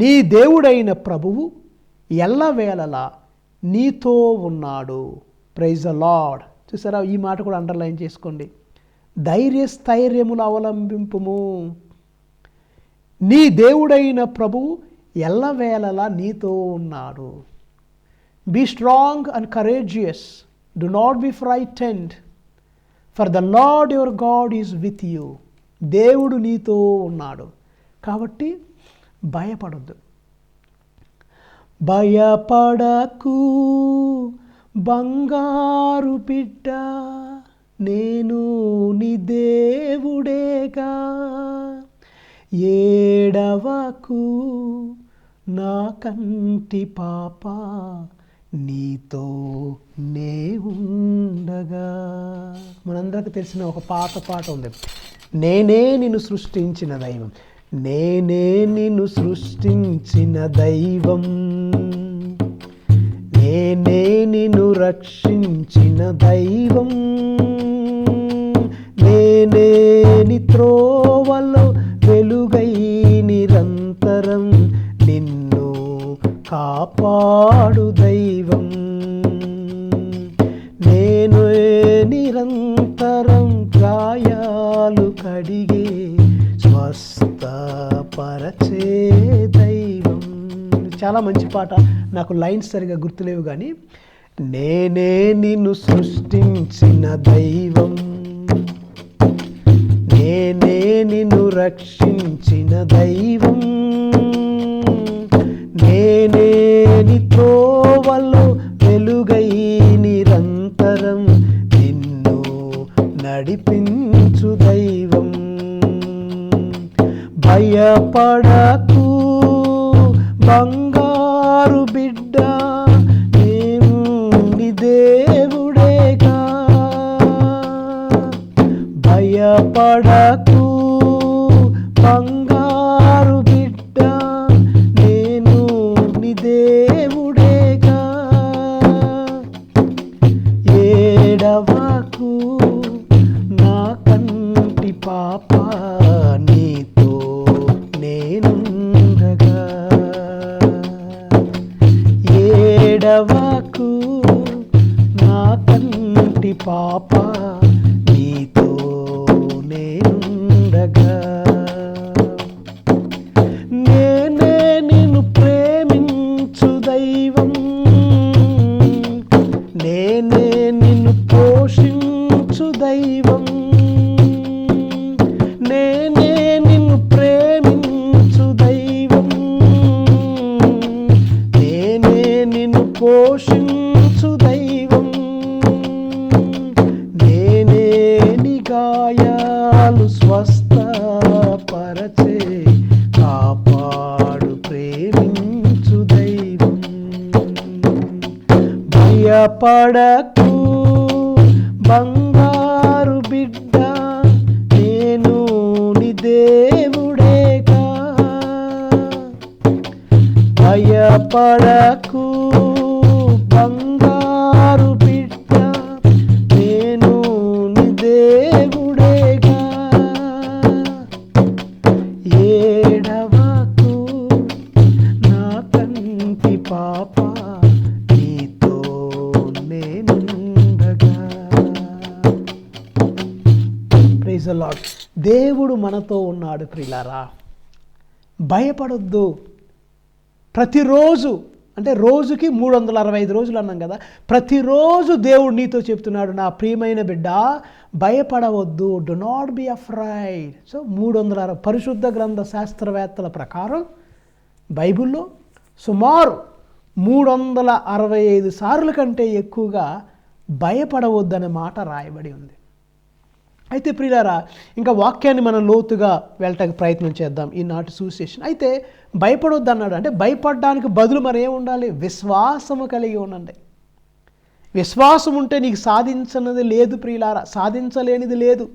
నీ దేవుడైన ప్రభువు ఎల్లవేళలా నీతో ఉన్నాడు. ప్రైజ్ అ లాడ్ చూసారా ఈ మాట కూడా అండర్లైన్ చేసుకోండి. ధైర్య స్థైర్యములు అవలంబింపుము. నీ దేవుడైన ప్రభువు ఎల్లవేళలా నీతో ఉన్నాడు. Be strong and courageous do not be frightened for the Lord your God is with you దేవుడు నీతో ఉన్నాడు. కాబట్టి భయపడద్దు. భయపడకు బంగారు బిడ్డ నేను నీ దేవుడేగా ఏడవకు నా కంటి పాప నీతో నే ఉండగా. మనందరికి తెలిసిన ఒక పాత పాట ఉంది. నేనే నిన్ను సృష్టించిన దైవం. నేనే నిన్ను సృష్టించిన దైవం. నేనే నిన్ను రక్షించిన దైవం. నేనే నీ త్రోవలో వెలుగై నిరంతరం నిన్ను కాపాడు దైవం. నేను నిరంతరం పరచే దైవం. చాలా మంచి పాట. నాకు లైన్స్ సరిగా గుర్తులేవు కానీ నేనే నిన్ను సృష్టించిన దైవం. నేనే నిన్ను రక్షించిన దైవం. నేనే నీ త్రోవలో వెలుగై నిరంతరం నిన్ను నడిపించు దైవం. భయపడకు బంగారు బిడ్డ. పాప నీతో నేనుండగా నేనే నిన్ను ప్రేమించు దైవం. నేనే నిన్ను పోషించు దైవం. నేనే నిన్ను ప్రేమించు దైవం. నేనే నిన్ను పోషించు భయపడకు బంగారు బిడ్డ నేను నీ దేవుడేగా భయపడకు. బంగారు బిడ్డ నేను నీ దేవుడేగా ఏడవకు నా కంటి పాపా. నేనుండగా ప్రైజ్ లాడ్ దేవుడు మనతో ఉన్నాడు ప్రిలారా. భయపడొద్దు. ప్రతిరోజు అంటే రోజుకి మూడు వందల అరవై ఐదు రోజులు అన్నాం కదా ప్రతిరోజు దేవుడు నీతో చెప్తున్నాడు నా ప్రియమైన బిడ్డ భయపడవద్దు do not be afraid so మూడు వందల అరవై పరిశుద్ధ గ్రంథ శాస్త్రవేత్తల ప్రకారం బైబిల్లో సుమారు మూడు వందల అరవై ఐదు సార్లు కంటే ఎక్కువగా భయపడవద్దనే మాట రాయబడి ఉంది. అయితే ప్రియులారా ఇంకా వాక్యాన్ని మనం లోతుగా వెళ్ళటానికి ప్రయత్నం చేద్దాం ఈనాటి సూసేషన్ అయితే భయపడొద్దు అన్నాడు అంటే భయపడడానికి బదులు మరి ఉండాలి? విశ్వాసము కలిగి ఉండండి. విశ్వాసం ఉంటే నీకు సాధించినది లేదు ప్రియులారా. సాధించలేనిది లేదు.